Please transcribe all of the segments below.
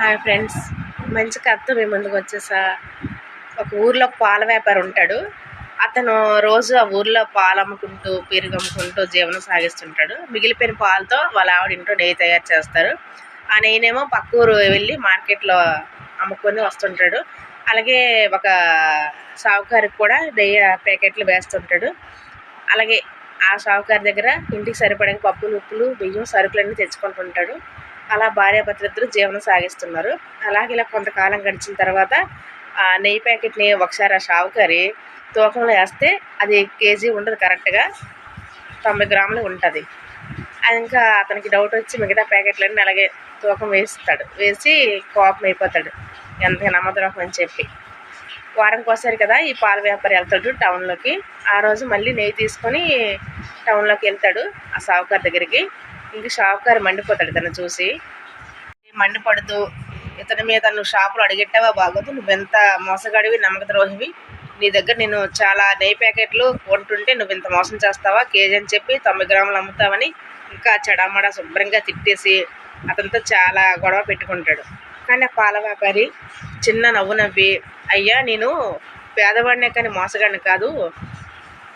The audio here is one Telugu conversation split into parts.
Hi friends. మంచి కథతో మీ ముందుకు వచ్చేసా. ఒక ఊర్లో పాల వ్యాపారి ఉంటాడు. అతను రోజు ఆ ఊర్లో పాలు అమ్ముకుంటూ పెరుగు అమ్ముకుంటూ జీవనం సాగిస్తుంటాడు. మిగిలిపోయిన పాలతో వాళ్ళ ఆవిడ ఇంట్లో నెయ్యి తయారు చేస్తారు. ఆ నెయ్యినేమో పక్క ఊరు వెళ్ళి మార్కెట్లో అమ్ముకొని వస్తుంటాడు. అలాగే ఒక సావుకారికి కూడా నెయ్యి ప్యాకెట్లు వేస్తుంటాడు. అలాగే ఆ షావుకారి దగ్గర ఇంటికి సరిపడే పప్పులు ఉప్పులు బియ్యం సరుకులన్నీ తెచ్చుకుంటుంటాడు. అలా భార్యాభర్తలిద్దరూ జీవనం సాగిస్తున్నారు. అలాగే ఇలా కొంతకాలం గడిచిన తర్వాత ఆ నెయ్యి ప్యాకెట్ని ఒకసారి ఆ షావుకారి తూకంలో వేస్తే అది కేజీ ఉండదు కరెక్ట్గా. తొంభై గ్రాములు ఉంటుంది. అది ఇంకా అతనికి డౌట్ వచ్చి మిగతా ప్యాకెట్లన్నీ అలాగే తూకం వేస్తాడు. వేసి కోపం అయిపోతాడు. ఎంత నమ్మద్రోహం అని చెప్పి. వారంకి ఒకసారి కదా ఈ పాల వ్యాపారి వెళ్తాడు టౌన్లోకి. ఆ రోజు మళ్ళీ నెయ్యి తీసుకొని టౌన్లోకి వెళ్తాడు ఆ షావుకారి దగ్గరికి. ఇంక షావుకారు మండిపోతాడు తను చూసి. మండిపడుతూ ఇతని మీద నువ్వు షాపులో అడిగెట్టావా బాగోదు. నువ్వెంత మోసగాడివి నమ్మక ద్రోహివి నీ దగ్గర నేను చాలా నెయ్యి ప్యాకెట్లు కొంటుంటే నువ్వు ఇంత మోసం చేస్తావా? కేజీ అని చెప్పి తొంభై గ్రాములు అమ్ముతావని ఇంకా చెడమడ శుభ్రంగా తిట్టేసి అతనితో చాలా గొడవ పెట్టుకుంటాడు. కానీ ఆ పాల వ్యాపారి చిన్న నవ్వు నవ్వి అయ్యా నేను పేదవాడినే కానీ మోసగాడిని కాదు.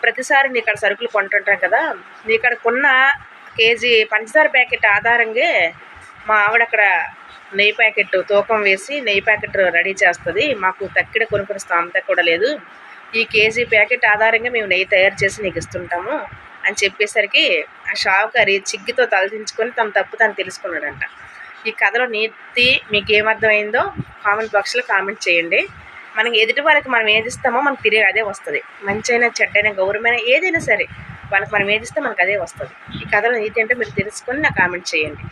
ప్రతిసారి నీ ఇక్కడ సరుకులు కొంటుంటాం కదా. నీ ఇక్కడ కొన్న కేజీ పంచదార ప్యాకెట్ ఆధారంగా మా ఆవిడ అక్కడ నెయ్యి ప్యాకెట్ తూకం వేసి నెయ్యి ప్యాకెట్ రెడీ చేస్తుంది. మాకు తక్కిడ కొనుక్కునే స్థామత కూడా లేదు. ఈ కేజీ ప్యాకెట్ ఆధారంగా మేము నెయ్యి తయారు చేసి నీకు ఇస్తుంటాము అని చెప్పేసరికి ఆ షావుకారి చిగ్గితో తలదించుకొని తన తప్పు తను తెలుసుకున్నాడంట. ఈ కథలో నీతి మీకు ఏమర్థమైందో కామెంట్ బాక్స్లో కామెంట్ చేయండి. మనకి ఎదుటి వారికి మనం ఏది ఇస్తామో మనకు తిరిగి అదే వస్తుంది. మంచైనా చెడ్డైనా గౌరవమైన ఏదైనా సరే వాళ్ళకి మనం ఏదిస్తే మనకు అదే వస్తుంది. ఈ కథలో నీతి అంటే మీరు తెలుసుకొని నాకు కామెంట్ చేయండి.